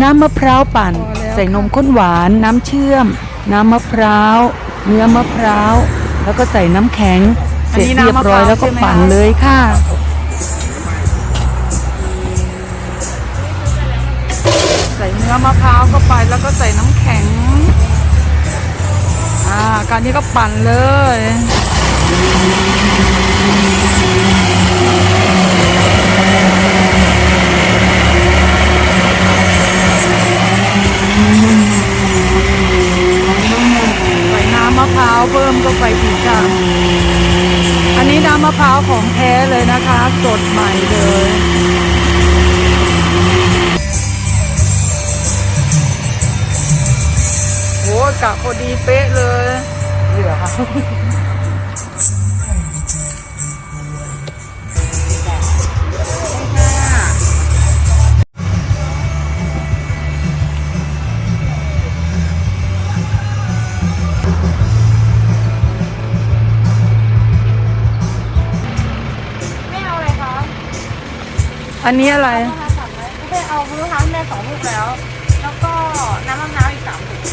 น้ำมะพร้าวปั่นพอแล้วใส่นมข้นหวาน น้ำเชื่อม น้ำมะพร้าวเนื้อมะพร้าว แล้วก็ใส่น้ำแข็ง เสร็จเรียบร้อยแล้วก็ปั่นเลยค่ะใส่เนื้อมะพร้าวเข้าไปแล้วก็ใส่น้ำแข็ง อ่า การนี้ก็ปั่นเลย ใส่น้ำมะพร้าวเพิ่มเข้าไปอีกค่ะ อันนี้น้ำมะพร้าวของแท้เลยนะคะ สดใหม่เลยโหกะพอดีเป๊ะเลยเหลือค่ะ อันนี้อะไร ไปเอามะพร้าวแม่สองลูกแล้ว แล้วก็น้ำมะนร้าวอีกสามถุง